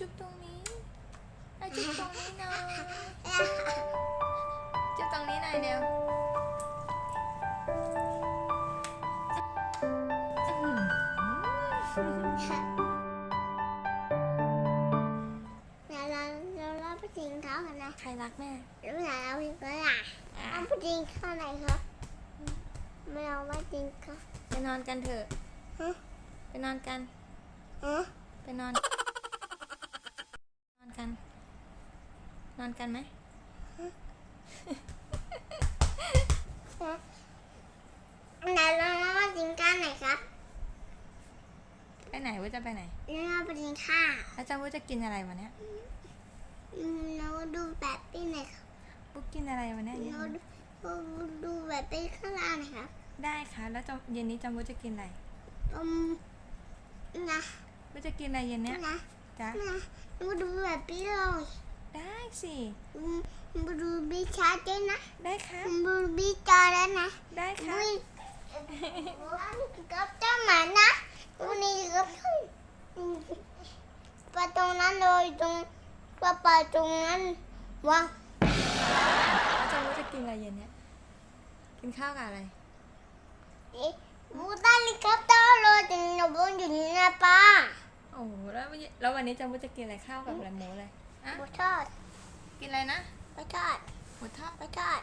จุ๊บตรงนี้อะจุ๊บตรงนี้หน่อยจุ๊บตรงนี้หน่อยเร็วอื้อหือเดี๋ยวเราเราเราไปกินข้าวกันนะใครรักแม่เดี๋ยวเราไปกินข้าวอะอะเอาไปกินข้าวไหนครับไม่เอาไปกินข้าวไปนอนกันเถอะฮะไปนอนกันฮะไปนอนน อนกัน นอนกันไหมเดี๋ยวเราไปกินข้าวไหนครับไปไหนว่าจะไปไหนเดี๋ยวเราไปกินข้าวแล้วจำว่าจะกินอะไรวันเนี้ยอืมเราดูแบบปี้ไหนครับบุ๊กกินอะไรวันเนี้ยเย็นเรานี้ดูเราดูแบบปี้ข้างล่างหนะครับได้ค่ะ แล้วจำเย็นนี้จำว่าจะกินอะไรอืมนะว่าจะกินอะไรเย็นเนี้ยนะ จ๊ะนะเราดูแบบปี้เลยได้สิอืมมาดูบีชาร์จด้วยนะ ได้ค่ะมาดูบีจอแล้วนะ ได้ค่ะอุ้ยกับเจ้าหมานะวันนี้กับไปตรงนั้นเลยตรงไปไปตรงนั้นว้าวแล้วจำว่าจะกินอะไรเย็นเนี้ยกินข้าวกับอะไรเอ๊ะบูตาลิกับเจ้าเลยถึงจะบนอยู่นี่นะป้า โอ้โหแล้ววันนี้แล้ววันนี้จำว่าจะกินอะไรข้าวกับอะไรหมูเลยอะบูทอดกินอะไรนะ ไปทอดหมูทอดไปทอด